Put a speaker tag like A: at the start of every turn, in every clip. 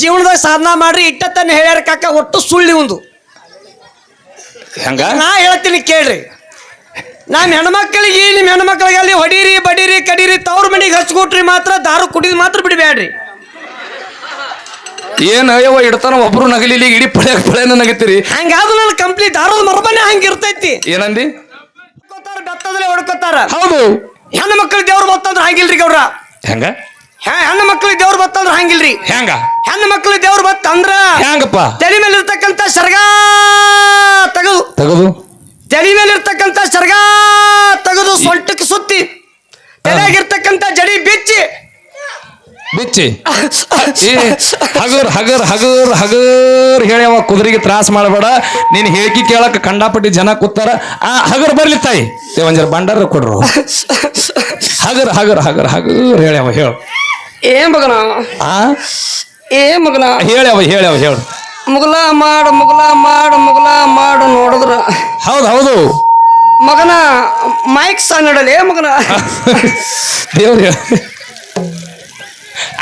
A: ಜೀವನದಾಗ ಸಾಧನ ಮಾಡ್ರಿ ಇಟ್ಟತನ ಹೇಳ್ಯಾರ ಕಾಕ ಒಟ್ಟು ಸುಳ್ಳಿ ಒಂದು
B: ಹೆಂಗ?
A: ನಾ ಹೇಳ್ತೀನಿ ಕೇಳ್ರಿ. ನಾನು ಹೆಣ್ಮಕ್ಳಿಗೆ ನಿಮ್ಮ ಹೆಣ್ಮಕ್ಳಿಗೆ ಅಲ್ಲಿ ಹೊಡೀರಿ ಬಡೀರಿ ಕಡೀರಿ ತವ್ರ ಮನೆಗೆ ಹಚ್ಕೊಟ್ರಿ ಮಾತ್ರ ದಾರು ಕುಡಿದ್ ಮಾತ್ರ ಬಿಡಬೇಡ್ರಿ
B: ಏನ್ ಅಯ್ಯವ ಇಡ್ತಾನ ಒಬ್ರು ನಗಲಿಲಿ ಇಡೀ ಪಳೆ ಪಳೆನ ನಗತ್ತೀರಿ
A: ಹಂಗಾದ್ರೂ ನನ್ನ ಕಂಪ್ನಿ ದಾರದ ಮರಬನೆ ಹಂಗ ಇರ್ತೈತಿ.
B: ಏನಂದಿ?
A: ಹೊಡ್ಕೋತಾರ ಬೆತ್ತದಲ್ಲೇ ಹೊಡ್ಕೋತಾರ.
B: ಹೌದು.
A: ಹೆಣ್ಣು ಮಕ್ಕಳು ದೇವ್ರು ಬತ್ತಂದ್ರೆ ಹಂಗಿಲ್ರಿ ಗೌಡ್ರ.
B: ಹೆಂಗ?
A: ಹೆಣ್ಣು ಮಕ್ಳು ದೇವ್ರು ಬತ್ತಂದ್ರ ಹಂಗಿಲ್ರಿ.
B: ಹೆಂಗ?
A: ಹೆಣ್ಣು ಮಕ್ಳು ದೇವ್ರು ಬತ್ತಂದ್ರ
B: ಹೆಂಗಪ್ಪ?
A: ತಲೆ ಮೇಲೆ ಇರ್ತಕ್ಕಂಥ ಸರ್ಗ ತಗದು.
B: ತಗದು?
A: ತಲೆ ಮೇಲೆ ಇರ್ತಕ್ಕಂಥ ಸರ್ಗ ತಗದು ಸೊಂಟಕ್ಕೆ ಸುತ್ತಿ ತಲೆಯಾಗಿರ್ತಕ್ಕಂಥ ಜಡಿ ಬಿಚ್ಚಿ.
B: ಬಿಚ್ಚಿ? ಹಗರ್ ಹಗರ್ ಹಗರ್ ಹಗರ್ ಹಗರ್ ಹೇಳ್ಯಾವ ಕುದುರೆಗೆ ತ್ರಾಸ ಮಾಡಬೇಡ. ನೀನ್ ಹೇಳಿಕೆ ಕೇಳಕ್ ಕಂಡಾಪಟ್ಟಿ ಜನ ಕೂತಾರ. ಆ ಹಗರ್ ಬರ್ಲಿ ತಾಯಿ. ಏ, ಒಂದ್ ಜರ ಬಂಡಾರ ಕೊಡ್ರು. ಹಗರ್ ಹಗರ್ ಹಗರ್ ಹಗರ್ ಹೇಳ್ಯಾವ ಹೇಳು.
A: ಏ ಮಗನ?
B: ಆ?
A: ಏ ಮಗನ?
B: ಹೇಳ್ಯಾವ ಹೇಳ್ಯಾವ ಹೇಳು
A: ಮುಗಲ ಮಾಡು ಮುಗಲ ಮಾಡು ಮುಗಲ ಮಾಡು ನೋಡಿದ್ರ.
B: ಹೌದು ಹೌದು.
A: ಮಗನ ಮೈಕ್ ನಡಲೇ ಮಗನ?
B: ದೇವ್ರ. ಹೇಳ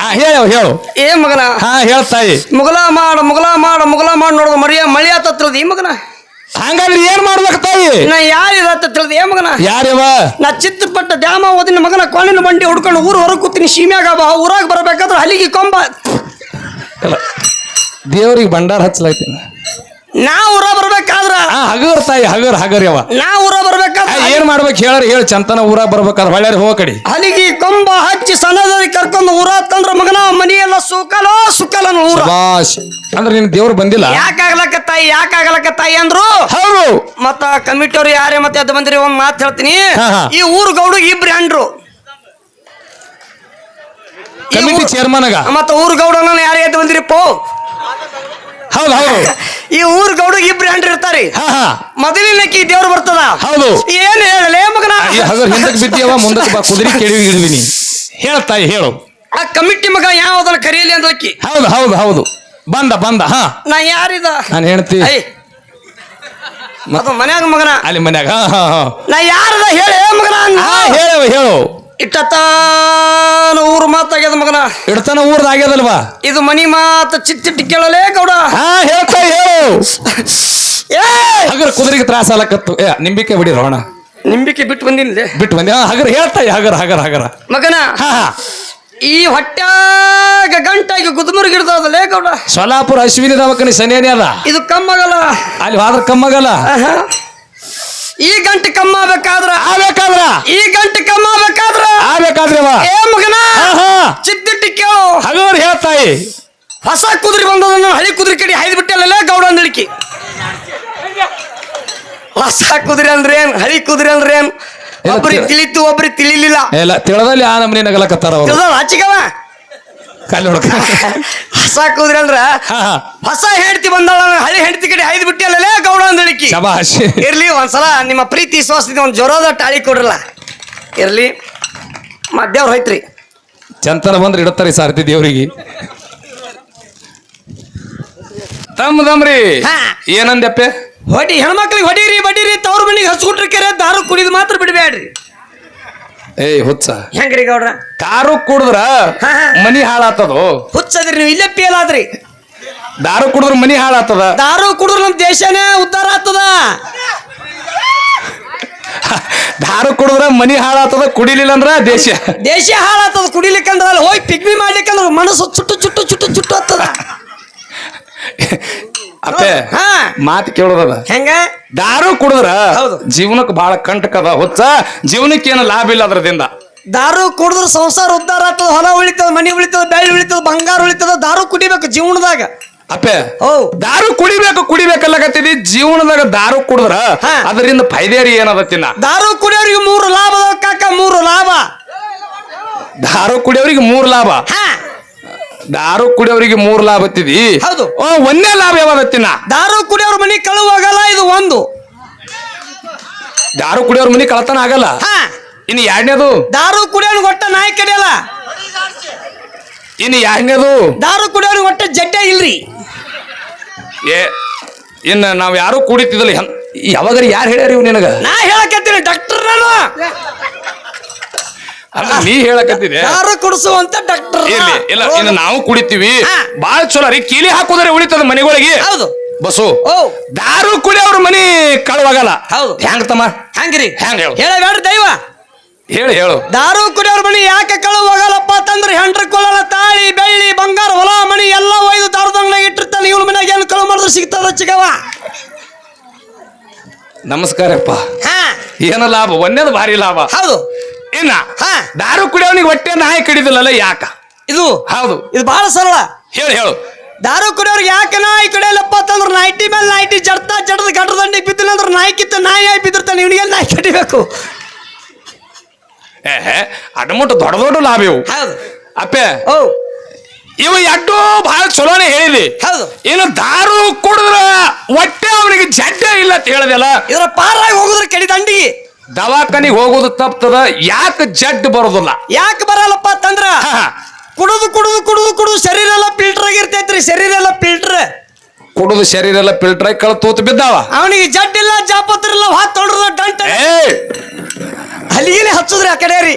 B: ಆ ಹೇಳ್ಯಾವ ಹೇಳು.
A: ಏ ಮಗನ?
B: ಹಾ ಹೇಳ್ತಾಯಿ
A: ಮುಗಲ ಮಾಡು ಮುಗಲ ಮಾಡು ಮುಗಲ ಮಾಡಿ ನೋಡಿದ ಮರಿಯ ಮಳಿ ಆತತ್ರದ ಈ ಮಗನ?
B: ಹಂಗಾದ್ರೆ ಏನ್ ಮಾಡ್ಬೇಕು ತಾಯಿ?
A: ನಾ ಯಾರಿದ ತಿಳಿದ ಏ ಮಗನ?
B: ಯಾರಿವ?
A: ನಾ ಚಿತ್ತಪಟ್ಟ ದ್ಯಾಮ ಓದಿನ ಮಗನ ಕೋಣಿನ ಬಂಡಿ ಹುಡ್ಕೊಂಡು ಊರು ಹೊರಗೆ ಕೂತೀನಿ ಸೀಮ್ಯಾಗ ಬಾ ಊರಾಗ ಬರಬೇಕಾದ್ರೆ ಹಲಿಗೆ ಕೊಂಬ.
B: ದೇವ್ರಿಗೆ ಭಂಡಾರ ಹಚ್ಚಲಾಯ್ತೀನಿ
A: ನಾ ಊರ ಬರ್ಬೇಕಾದ್ರ.
B: ಆ ಹಗರ್ ತಾಯಿ ಹಗರ್ ಹಗರ್ ಯವ
A: ನಾ ಊರ ಬರ್ಬೇಕಾದ್ರೆ
B: ಏನ್ ಮಾಡ್ಬೇಕು ಹೇಳ್ರಿ ಹೇಳಿ ಚಂತನ ಊರ ಬರ್ಬೇಕಾದ್ರೆ ಹೊಳ್ಳೇರಿ ಹೋಗ ಕಡಿ.
A: ಅಲ್ಲಿಗೆ ಕೊಂಬ ಹಚ್ಚಿ ಸಣ್ಣದಲ್ಲಿ ಕರ್ಕೊಂಡು ಊರ ತಂದ್ರ ಮಗನ ಮನೆಯೆಲ್ಲ ಸುಕಲೋ ಸುಕಲ ಊರ.
B: ಶಬಾಷ್. ಅಂದ್ರೆ ನಿನ್ ದೇವ್ರು ಬಂದಿಲ್ಲ?
A: ಯಾಕಾಗ್ಲಕ್ಕ ತಾಯಿ ಯಾಕಾಗ್ಲಕ್ಕ ತಾಯಿ ಅಂದ್ರು?
B: ಹೌದು.
A: ಮತ್ತ ಕಮಿಟಿಯವ್ರು ಯಾರೇ ಮತ್ತೆ ಅದು ಬಂದ್ರಿ ಒಂದ್ ಮಾತು ಹೇಳ್ತೀನಿ.
B: ಹಾ, ಹಾ.
A: ಈ ಊರು ಗೌಡು ಇಬ್ರು ಹೆಂಡ್ರು. ಈ
B: ಕಮಿಟಿ
A: ಊರ್-
B: ಚೇರ್ಮನ್ಗ
A: ಮತ್ತ ಊರು ಗೌಡನ ಯಾರೇ ಎದ್ದು ಬಂದಿರಿ ಪೋ
B: ಹೌದು ಹೌದು.
A: ಈ ಊರ್ ಗೌಡು ಇಬ್ರು ಹೆಂಡ್ರಿ ಇರ್ತಾರಿ.
B: ಹಾ ಹಾ.
A: ಮೊದಲಿನಕ್ಕಿ ದೇವ್ರು ಬರ್ತದ?
B: ಹೌದು.
A: ಏನ್ ಹೇಳಲೇ ಮಗನ?
B: ಈ ಹಗರ್ ಹಿಂದಕ್ಕೆ ಬಿದ್ದೀವ ಮುಂದಕ್ಕೆ ಬಾ ಕುದುರೆ ಕೇಳಿ ಇಳಿವಿನಿ ಹೇಳ ಹೇಳು.
A: ಆ ಕಮಿಟಿ ಮಗ ಯಾವ್ದನ್ನ ಕರೀಲಿ ಅಂದ್ಲಕ್ಕಿ?
B: ಹೌದು ಹೌದು ಹೌದು. ಬಂದ ಬಂದ ಹಾ.
A: ನಾ ಯಾರಿದ?
B: ನಾನು ಹೇಳ್ತಿ.
A: ಐ ಅದು ಮನ್ಯಾಗ ಮಗನ.
B: ಅಲ್ಲಿ ಮನ್ಯಾಗ ಹಾ ಹಾ ಹಾ.
A: ನಾ ಯಾರದ ಹೇಳ ಮಗನ ಅಂದ.
B: ಹೇಳು
A: ಊರು ಮಾತಾಗ್ಯದ ಮಗನ
B: ಇಡ್ತಾನ ಊರ್ದಾಗ್ಯದಲ್ವಾ
A: ಇದು ಮನಿ ಮಾತ ಚಿಟ್ಟಿಟ್ಟು ಕೇಳಲೇ ಗೌಡ.
B: ಹಾ ಹೇಳ್ತಾ ಹೇಳು.
A: ಏ!
B: ಹಗರ್ ಕುದುರೆಗೆ ತ್ರಾಸ ಆಲಕತ್ತು ಏ ನಿಂಬಿಕೆ ಬಿಡಿ ರೋಣ
A: ನಿಂಬಿಕೆ ಬಿಟ್ಟು ಬಂದಿಲ್ಲ
B: ಬಿಟ್ಟು ಬಂದೆ. ಆ, ಹಗರ್ ಹೇಳ್ತಾ ಹಗರ್ ಹಗರ್ ಹಗರ.
A: ಮಗನ
B: ಹಾ ಹಾ.
A: ಈ ಹೊಟ್ಯಾಗ ಗಂಟಾಗಿ ಗುದ್ಮುರ್ಗ್ ಹಿಡ್ದದಲೇ ಗೌಡ.
B: ಸೊಲಾಪುರ ಅಶ್ವಿನಿ ದವಾಖಾನೆ ಸನೇನೆ ಅದ
A: ಇದು ಕಮ್ಮಗಲ್ಲ.
B: ಅಲ್ಲಿ ಹೋದ್ರ ಕಮ್ಮಗಲ್ಲ.
A: ಈ ಗಂಟೆ ಕಮ್ಮ ಬೇಕಾದ್ರ
B: ಆಗ್ಬೇಕಾದ್ರ?
A: ಈ ಗಂಟೆ ಕಮ್ಮ ಬೇಕಾದ್ರ
B: ಆಗ್ಬೇಕಾದ್ರವ
A: ಏ ಮಗನ ಚಿತ್ತಿಟ್ಟು ಕೇಳು
B: ಹಗರ್ ಹೇಳ್ತಾಯಿ.
A: ಹೊಸ ಕುದುರೆ ಬಂದದನ್ನ ಹಳಿ ಕುದುರೆ ಕಡೆ ಹೈದ್ ಬಿಟ್ಟಲ್ಲ ಗೌಡ ಅಂದಳಿಕೆ ಹೊಸ ಕುದುರೆ ಅಂದ್ರೆ ಏನ್ ಹಳಿ ಕುದುರೆ ಅಂದ್ರೆ ಏನ್ ಒಬ್ರಿಗೆ
B: ತಿಳ-
A: ತಿಳಿತು ಒಬ್ರಿಗೆ ತಿಳಿಲಿಲ್ಲ.
B: ಎಲ್ಲ ತಿಳದಲ್ಲಿ ಆ ನಮ್ನಿ ನಗಲಕತ್ತಾರ ಅವರು?
A: ಹಚ್ಚಿಗವ
B: ಕಲ್ಲಿ ಹುಡುಕ
A: ಹೊಸ ಕುದುರೆ ಅಂದ್ರ ಹೊಸ ಹೆಂಡತಿ ಬಂದಾಳ ಹಳಿ ಹೆಂಡತಿ ಕಡೆ ಹೈದ್ ಬಿಟ್ಟಲ್ಲ ಗೌಡ ಅಂದಳಿಕಿ.
B: ಶಬಾಷ್.
A: ಇರ್ಲಿ ಒಂದ್ಸಲ ನಿಮ್ಮ ಪ್ರೀತಿ ವಿಶ್ವಾಸದಿಂದ ಒಂದ್ ಜ್ವರದ ಟಾಳಿ ಕೊಡ್ರಲ್ಲ. ಇರ್ಲಿ. ಮಧ್ಯಾವ್ರ ಹೋಯ್ತ್ರಿ.
B: ಚಂತನ ಬಂದ್ರೆ ಇಡತ್ತಾರೆ ಸಾರ್ತಿ ದೇವ್ರಿಗೆ. ತಮ್ಮ ತಮ್ರಿ
A: ಹಾ.
B: ಏನಂದ್ಯಪ್ಪೆ?
A: ಹೊಡಿ ಹೆಣ್ಮಕ್ಳಿಗೆ ಹೊಡೀರಿ ಬಡೀರಿ ತವ್ರ ಮನಿಗೆ ಹಚ್ಕೊಟ್ರಿ ಕೆರೆ ದಾರು ಕುಡಿದು ಮಾತ್ರ ಬಿಡಬೇಡ್ರಿ
B: ಏಯ್ ಹುಚ್ಚ.
A: ಹೆಂಗ್ರಿ ಗೌಡ್ರ?
B: ಕಾರು ಕುಡಿದ್ರ. ಮನಿ ಹಾಳಾತದು.
A: ಹುಚ್ಚದ್ರಿ ನೀವು ಇಲ್ಲೇ ಪೇಲ್ ಆದ್ರಿ.
B: ದಾರು ಕುಡಿದ್ರ ಮನಿ ಹಾಳಾತದ.
A: ದಾರು ಕುಡಿದ್ರ ನಮ್ ದೇಶನೇ ಉದ್ಧಾರ ಆಗ್ತದ.
B: ದಾರು ಕುಡಿದ್ರ ಮನಿ ಹಾಳಾತದ ಕುಡಿಲಿಲ್ಲ ಅಂದ್ರ ದೇಶ.
A: ದೇಶ ಹಾಳಾತದ ಕುಡಿಲಿಕ್ಕಂದ್ರ ಅಲ್ಲಿ ಹೋಗಿ ಪಿಗ್ಮಿ ಮಾಡ್ಲಿಕ್ಕಂದ್ರ ಮನಸ್ಸು ಚುಟ್ಟು ಚುಟ್ಟು ಚುಟ್ಟು ಚುಟ್ಟು ಆಗ್ತದ
B: ಅಪ್ಪೆ
A: ಹಾ.
B: ಮಾತು ಕೇಳೋದದ
A: ಹೆಂಗ?
B: ದಾರು ಕುಡಿದ್ರ
A: ಹೌದು.
B: ಜೀವನಕ್ಕೆ ಬಹಳ ಕಂಟಕದ ಹುಚ್ಚ ಜೀವನಕ್ಕೆ ಏನು ಲಾಭ ಇಲ್ಲ ಅದ್ರದಿಂದ.
A: ದಾರು ಕುಡಿದ್ರ ಸಂಸಾರ ಉದ್ದಾರ ಆಗ್ತದ ಹೊಲ ಉಳಿತದ ಮನಿ ಉಳಿತದ ಬೆಳ್ಳಿ ಉಳಿತದ ಬಂಗಾರ ಉಳಿತದ ದಾರು ಕುಡಿಬೇಕು ಜೀವನದಾಗ.
B: ಅಪ್ಪೆ
A: ಓ
B: ದಾರು ಕುಡಿಬೇಕು ಕುಡಿಬೇಕಲ್ಲಕತ್ತಿದಿ? ಜೀವನದಾಗ ದಾರು ಕುಡಿದ್ರ
A: ಹಾ.
B: ಅದರಿಂದ ಫೈದೇರಿ ಏನದ ತಿನ್ನ
A: ದಾರು ಕುಡಿಯೋರಿಗೆ ಮೂರು ಲಾಭ ಅದಾವ ಕಾಕ ಮೂರು ಲಾಭ.
B: ದಾರು ಕುಡಿಯೋರಿಗೆ ಮೂರು ಲಾಭ.
A: ಹಾ.
B: ದಾರು ಕುಡಿಯೋರಿಗೆ ಮೂರ್ ಲಾಭ ಹತ್ತಿದಿ?
A: ಹೌದು.
B: ಓ ಒಂದೇ ಲಾಭ ಯಾವಾಗ ತಿನ್ನ
A: ದಾರು ಕುಡಿಯವ್ರ ಮನಿ ಕಳುವಾಗಲ್ಲ ಇದು ಒಂದು.
B: ದಾರು ಕುಡಿಯೋರ್ ಮನಿ ಕಳತನ ಆಗಲ್ಲ?
A: ಹಾ.
B: ಇನ್ನು ಎರಡನೇದು
A: ದಾರು ಕುಡಿಯೋನ್ ಒಟ್ಟ ನಾಯಿ ಕಡಿಯಲ್ಲ?
B: ಇನ್ನು ಎರಡನೇದು
A: ದಾರು ಕುಡಿಯೋನ್ ಒಟ್ಟ ಜಡ್ಡೆ ಇಲ್ರಿ.
B: ಏ ಇನ್ನು ನಾವ್ ಯಾರು ಕೂಡಿತಿದ್ದಲ್ಲ ಯಾವಾಗ ಯಾವಾಗಾರ ಯಾರು ಹೇಳ್ಯಾರ ಇವ್ ನಿನಗ?
A: ನಾ ಹೇಳಕತ್ತೀನಿ ಡಾಕ್ಟರ್ ನಾನು
B: ನೀ ಹೇಳಕತ್ತಿದೆ
A: ಯಾರು ಕುಡಿಸುವಂತ ಡಾಕ್ಟರ್
B: ಇರ್ಲಿ. ಇಲ್ಲ ಇನ್ನು ನಾವು ಕುಡಿತೀವಿ.
A: ಹಾ.
B: ಬಾಳ ಚಲೋ ರೀ. ಕೀಲಿ ಹಾಕೋದ್ರೆ ಉಳಿತದ ಮನೆಗಳಿಗೆ?
A: ಹೌದು.
B: ಬಸ್ಸು
A: ಓ.
B: ದಾರು ಕುಡಿ ಅವ್ರ ಮನಿ ಕಳವಾಗಲ್ಲ.
A: ಹೌದು.
B: ಹೆಂಗ್ ತಮ್ಮ?
A: ಹಂಗ್ರಿ?
B: ಹ್ಯಾಂಗ್ ಹೇಳು?
A: ಬೇಡ ದೈವ.
B: ಹೇಳಿ ಹೇಳು.
A: ದಾರು ಕುಡಿಯೋರ್ ಮನಿ ಯಾಕೆ ಕಳು ಹೋಗಲ್ಲಪ್ಪ ಅಂತಂದ್ರೆ ಹೆಂಡ್ರ ಕೊಳ್ಳಲ್ಲ ತಾಳಿ ಬೆಳ್ಳಿ ಬಂಗಾರ ಹೊಲ ಮನಿ ಎಲ್ಲ ಒಯ್ದು ದಾರದಂಗ್ನಾಗ ಇಟ್ಟಿರ್ತಾನೆ. ಇವ್ನ ಮನ್ಯಾಗ ಏನು ಕಳು ಮಾಡಿದ್ರೆ ಸಿಗ್ತದ ಚಿಗವ
B: ನಮಸ್ಕಾರಪ್ಪ.
A: ಹಾ.
B: ಏನ ಲಾಭ? ಒಂದೇದು ಭಾರಿ ಲಾಭ.
A: ಹೌದು.
B: ಇನ್ನ
A: ಹಾ.
B: ದಾರು ಕುಡಿಯೋನಿಗೆ ಹೊಟ್ಟೆ ನಾಯಿ ಕಡಿದಿಲ್ಲಲ್ಲ ಯಾಕ?
A: ಇದು
B: ಹೌದು.
A: ಇದು ಬಹಳ ಸರಳ.
B: ಹೇಳು ಹೇಳು.
A: ದಾರು ಕುಡಿಯೋರ್ಗೆ ಯಾಕೆ ನಾಯಿ ಕಡಿಯಲ್ಲಪ್ಪ ಅಂತಂದ್ರೆ ನೈಟಿ ಮೇಲೆ ನೈಟಿ ಜಡ್ತಾ ಜಡದ ಗಡ್ರ ದಂಡಿಗೆ ಬಿದ್ದಿಲ್ಲ ಅಂದ್ರೆ ನಾಯಿ ಕಿತ್ತ ನಾಯಿ ಆಗಿ ಬಿದ್ದಿರ್ತಾನೆ ಇವನಿಗೆ ನಾಯಿ ಕಟ್ಟಬೇಕು
B: ಏ ಅಡಮುಟ್ಟು ದೊಡ್ಡ ದೊಡ್ಡ ಲಾಭ ಇವು.
A: ಹೌದು.
B: ಅಪ್ಪೆ
A: ಓ.
B: ಇವು ಎಡ್ಡು ಬಹಳ ಚಲೋನೆ ಹೇಳಿದಿ.
A: ಹೌದು.
B: ಇನ್ನು ದಾರು ಕುಡಿದ್ರ ಒಟ್ಟೆ ಅವನಿಗೆ ಜಡ್ಡೆ ಇಲ್ಲ ಅಂತ ಹೇಳದಲ್ಲ.
A: ಇದರ ಪಾರಾಗಿ ಹೋಗುದ್ರ ಕಡಿ ದಂಡಿಗೆ.
B: ದವಾಖಾನಿಗೆ ಹೋಗೋದು ತಪ್ತದ ಯಾಕೆ ಜಡ್ ಬರೋದಿಲ್ಲ?
A: ಯಾಕೆ ಬರಲ್ಲಪ್ಪ ಅಂತಂದ್ರ ಕುಡುದು ಕುಡುದು ಕುಡುದು ಕುಡುದು ಶರೀರ ಎಲ್ಲ ಫಿಲ್ಟರ್ ಆಗಿರ್ತೈತ್ರಿ ಶರೀರ ಎಲ್ಲ ಫಿಲ್ಟರ್
B: ಕುಡಿದು ಶರೀರ ಎಲ್ಲ ಫಿಲ್ಟರ್ ಆಗಿ ಕಳ ತೂತು ಬಿದ್ದಾವ.
A: ಅವನಿಗೆ ಜಡ್ ಇಲ್ಲ ಜಾಪತ್ರ ಇಲ್ಲ ಹಾತ್ ತೊಡ್ರದ ಡಂಟ. ಅಲ್ಲಿಗೆ ಹಚ್ಚದ್ರಿ ಆ ಕಡೆ ರೀ.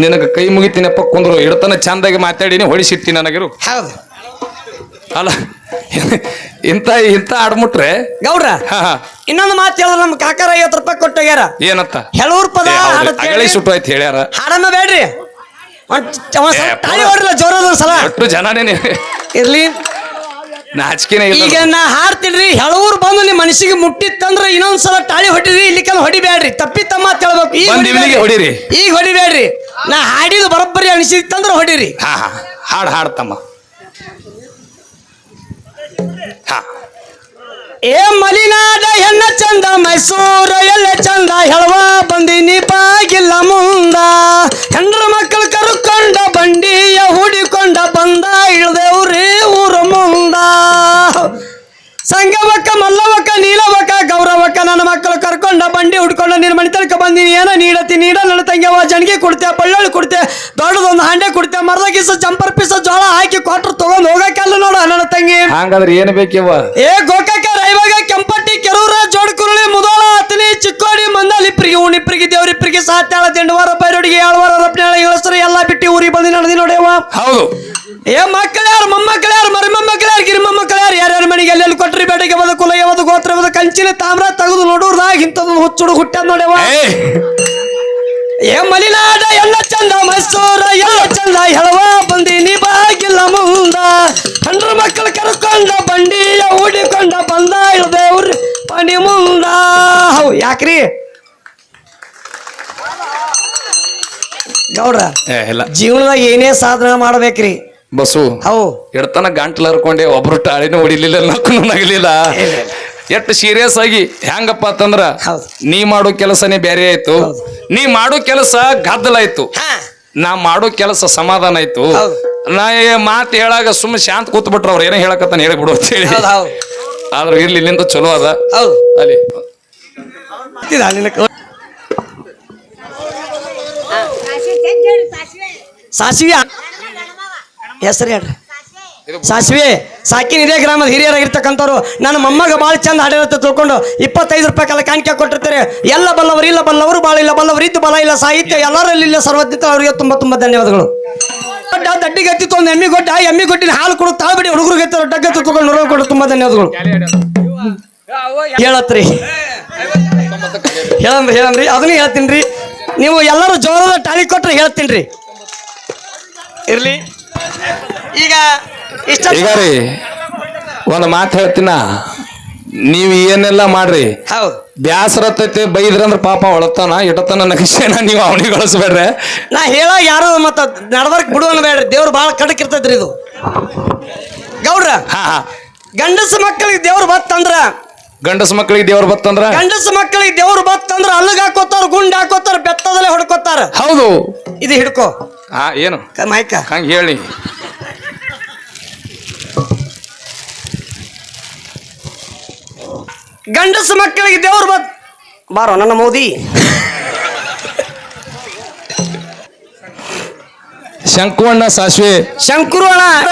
B: ನಿನಗ ಕೈ ಮುಗಿತೀನಪ್ಪ ಕುಂದ್ರು ಇಡತನ ಚಂದಾಗಿ ಮಾತಾಡಿನಿ ಹೊಡಿಸಿತ್ತಿ ನನಗಿರು.
A: ಹೌದು.
B: ಅಲ್ಲ ಇಂಥ ಇಂಥ ಆಡ್ಮುಟ್ರೆ.
A: ಗೌಡ್ರ
B: ಹಾ ಹಾ.
A: ಇನ್ನೊಂದು ಮಾತು ಹೇಳಿದ್ರೆ ನಮ್ಮ ಕಾಕಾರ ಐವತ್ತು ರೂಪಾಯಿ ಕೊಟ್ಟೋಗ್ಯಾರ
B: ಏನತ್ತ
A: ಹೇಳೂರ್ ಪದ
B: ಅಗಳಿ ಸುಟ್ಟು ಆಯ್ತು ಹೇಳ್ಯಾರ.
A: ಹಾಡನ್ನ ಬೇಡ್ರಿ. ತಾಳಿ ಹೊಡ್ರಲ್ಲ ಜೋರದ ಸಲ
B: ಒಟ್ಟು ಜನನೇ
A: ಇರ್ಲಿ.
B: ನಾಚಿಕೆನೇ
A: ಈಗ
B: ಇಲ್ಲ
A: ನಾ ಹಾಡ್ತೀನಿ ಹೆಳೂರ್ ಬಂದು ನಿಮ್ಮ ಮನಸ್ಸಿಗೆ ಮುಟ್ಟಿತ್ತಂದ್ರ ಇನ್ನೊಂದ್ಸಲ ತಾಳಿ ಹೊಡಿರಿ ಇಲ್ಲಿ ಕೆಲ ಹೊಡಿಬೇಡ್ರಿ ತಪ್ಪಿ ತಮ್ಮ ಅಂತ ಹೇಳ್ಬೇಕು. ಈಗ
B: ಬಂದ್ ಇವನಿಗೆ
A: ಹೊಡಿಬೇಡ್ರಿ.
B: ಹೊಡಿರಿ.
A: ಈಗ ಹೊಡಿಬೇಡ್ರಿ ನಾ ಹಾಡಿದ ಬರೋಬ್ಬರಿ ಅನಿಸಿತ್ತಂದ್ರ ಹೊಡಿರಿ.
B: ಹಾ ಹಾ. ಹಾಡು ಹಾಡ್ತಮ್ಮ ಹಾ.
A: ಏ ಮಲಿನಾದ ಹೆಣ್ಣ ಚಂದ ಮೈಸೂರ ಎಲ್ಲ ಚಂದ ಹೇಳುವ ಬಂದಿನಿ ಬಾಗಿಲ್ಲ ಮುಂದ. ಹೆಂಡ್ರ ಮಕ್ಕಳು ಕರ್ಕೊಂಡ ಬಂಡಿಯ ಹೂಡಿಕೊಂಡ ಬಂದ ಇಳ್ದೇವ್ರಿ ಊರ ಮುಂದ. ಸಂಗವಕ್ಕ ಮಲ್ಲವಕ್ಕ ನೀಲವಕ್ಕ ಗೌರವಕ್ಕ ನನ್ನ ಮಕ್ಕಳು ಕರ್ಕೊಂಡ ಬಂಡಿ ಹುಡ್ಕೊಂಡ ನಿನ್ನ ಮನೆ ತನಕ ಬಂದಿನಿ ಏನ ನೀಡತಿ ನೀಡ ನನ್ನ ತಂಗ್ಯವ ಜನ್ಗೆ ಕೊಡ್ತೆ ಬಳ್ಳೊಳ್ಳಿ ಕೊಡ್ತೆ ದೊಡ್ಡದೊಂದು ಹಾಂಡೆ ಕೊಡ್ತೆ ಮರದ ಕಿಸ ಜಂಪರ್ ಪೀಸ ಜೋಳ ಹಾಕಿ ಕೊಟ್ರು ತಗೊಂಡ್ ಹೋಗಕ್ಕೆಲ್ಲ ನೋಡು ನನ್ನ ತಂಗಿ.
B: ಹಂಗಾದ್ರೆ ಏನು ಬೇಕಿವ
A: ಏ ಗೋಕಾಕ
B: ಹೌದು.
A: ಏ ಮಕ್ಕಳ್ಯಾರ ಮೊಮ್ಮಕ್ಕಳ್ಯಾರ ಮರಿ ಮೊಮ್ಮಕ್ಕಳ್ಯಾರ ಗಿರಿ ಮೊಮ್ಮಕ್ಕಳ್ಯಾರ ಯಾರ್ಯಾರ ಮನೆಗೆ ಎಲ್ಲೆಲ್ಲಿ ಕೊಟ್ರಿ ಬೇಟೆಗೆ ಬದ ಕುಲ ಯಾವದು ಗೋತ್ರ ಯಾವದು ಕಂಚಿನ ತಾಮ್ರ ತೆಗೆದು ನೋಡೂರ್ದಾಗ ಇಂಥದ್ದು ಹುಚ್ಚುಡು ಹುಟ್ಟ ನೋಡ್ಯವ
B: ಏ.
A: ಏ ಮಲಿನಾಡ ಎಲ್ಲ ಚಂದ ಮೈಸೂರ ಎಲ್ಲ ಚಂದ ಹೇಳವ ಬಂದಿನಿ ಬಾಗಿಲ್ಲ ಮುಂದ. ಹಂಡ್ರ ಮಕ್ಕಳು ಕರ್ಕೊಂಡ ಬಂಡಿಯ ಓಡಿಕೊಂಡ ಬಂದ ಇಳ್ದೇವ್ರಿ ಪಣಿ ಮುಂದ. ಹೌ ಯಾಕ್ರಿ? ಗೌಡ್ರ
B: ಏ ಇಲ್ಲ.
A: ಜೀವನದಾಗ ಏನೇ ಸಾಧನೆ ಮಾಡ್ಬೇಕ್ರಿ.
B: Bus
A: how.
B: ಎಡ್ತನ ಗಂಟ್ಲು ಹರ್ಕೊಂಡೆ ಒಬ್ರು ಟಾಳಿನೂ ಹೊಡಿಲಿಲ್ಲ ನಕ್ಕನು ನಗಲಿಲ್ಲ. ಎಷ್ಟು ಸೀರಿಯಸ್ ಆಗಿ ಹೆಂಗಪ್ಪ ಅಂತಂದ್ರ. ನೀ ಮಾಡೋ ಕೆಲಸನೇ ಬೇರೆ ಆಯ್ತು. ನೀ ಮಾಡೋ ಕೆಲಸ ಗದ್ದಲಾಯ್ತು.
A: ಹಾ.
B: ನಾ ಮಾಡೋ ಕೆಲಸ ಸಮಾಧಾನ ಆಯ್ತು. ನಾ ಮಾತು ಹೇಳಾಗ ಸುಮ್ಮ ಶಾಂತ ಕೂತ್ ಬಿಟ್ರ ಅವ್ರು ಏನೋ ಹೇಳಕತ್ತಾನ ಹೇಳಿಬಿಡು ಅಂತ ಹೇಳಿ. ಆದ್ರೆ ಇರ್ಲಿ ಇಲ್ಲಿಂದ ಚಲೋ ಅದ. ಅಲ್ಲಿ
A: ಇದ ನಿನ್ನ ಕ- ಸಾಸಿವೆ? ಹೆಸರು ಹೇಳ್ರಿ. ಸಾಸಿವೆ? ಸಾಕಿನ ಇದೇ ಗ್ರಾಮದ ಹಿರಿಯರಾಗಿರ್ತಕ್ಕಂಥವ್ರು ನನ್ನ ಮೊಮ್ಮಗ ಭಾಳ ಚಂದ ಹಾಡಿರತ್ತೆ ತಿಳ್ಕೊಂಡು ಇಪ್ಪತ್ತೈದು ರೂಪಾಯಿ ಕಾಲ ಕಾಣಿಕೆ ಕೊಟ್ಟಿರ್ತಾರೆ. ಎಲ್ಲ ಬಲ್ಲವರು ಇಲ್ಲ ಬಲ್ಲವರು ಭಾಳ ಇಲ್ಲ ಬಲ್ಲವರು ಇದ್ದು ಬಲ ಇಲ್ಲ ಸಾಹಿತ್ಯ ಎಲ್ಲರಲ್ಲಿ ಇಲ್ಲ ಸರ್ವಜ್ಞತೆ ಅವರಿಗೆ ತುಂಬ ತುಂಬ ಧನ್ಯವಾದಗಳು. ದೊಡ್ಡ ದಡ್ಡಿಗೆ ಎತ್ತಿತ್ತು ಒಂದು ಎಮ್ಮಿ ಆ ಎಮ್ಮಿ ಕೊಟ್ಟಿನ ಹಾಲು ಕೊಡು ತಾಳ್ಬಿಡಿ ಹುಡುಗರಿಗೆ ಡಗ್ಗೆ ತಗೊಂಡು ನೋಡೋ ಕೊಡು ತುಂಬ ಧನ್ಯವಾದಗಳು. ಹೇಳತ್ರಿ. ಹೇಳಮ್ರಿ ಹೇಳಮ್ರಿ ಅದನ್ನ ಹೇಳ್ತೀನಿ ರೀ. ನೀವು ಎಲ್ಲರೂ ಜೋರದ ಟಾಳಿ ಕೊಟ್ಟರೆ ಹೇಳ್ತೀನಿ ರೀ ಇರ್ಲಿ. ಈಗ ಇಷ್ಟ
B: ಈಗ ರೀ ಒಂದು ಮಾತು ಹೇಳ್ತೀನ? ನೀವು ಏನೆಲ್ಲ ಮಾಡ್ರಿ?
A: ಹೌದು.
B: ಬ್ಯಾಸರತೈತೆ ಬೈದ್ರಂದ್ರ ಪಾಪ ಒಳತಾನ ಇಟತನ ನಗಿಸ್ಯಾನ ನೀವು ಅವನಿಗೆ ಕಳಿಸ್ಬೇಡ್ರೆ
A: ನಾ ಹೇಳ ಯಾರು ಮತ್ತ ನಡ್ಬರ್ಕ್ ಬಿಡುವನ್ ಬೇಡ್ರಿ ದೇವ್ರು ಭಾಳ ಕಡಕ್ ಇರ್ತೈತ್ರಿ ಇದು. ಗೌಡ್ರ
B: ಹಾ ಹಾ.
A: ಗಂಡಸ ಮಕ್ಕಳಿಗೆ ದೇವ್ರು ಬತ್ತಂದ್ರ
B: ಗಂಡಸ ಮಕ್ಕಳಿಗೆ ದೇವ್ರ ಬತ್ತಂದ್ರ?
A: ಗಂಡಸ ಮಕ್ಕಳಿಗೆ ದೇವ್ರು ಬತ್ತಂದ್ರ ಅಲ್ಲಿಗೆ ಹಾಕೋತಾರ ಗುಂಡ್ ಹಾಕೋತಾರ ಬೆತ್ತದಲ್ಲೇ ಹೊಡ್ಕೋತಾರ.
B: ಹೌದು.
A: ಇದು ಹಿಡ್ಕೋ.
B: ಹಾ ಏನು?
A: ಕ- ಮಾಯ್ಕ
B: ಹಂಗ ಹೇಳಿ.
A: ಗಂಡಸ ಮಕ್ಕಳಿಗೆ ದೇವ್ರು ಬತ್ ಬಾರೋ ನನ್ನ ಮೋದಿ.
B: ಶಂಕುವಣ್ಣ ಸಾಸ್ವೆ
A: ಶಂಕುರು ಅಣ್ಣ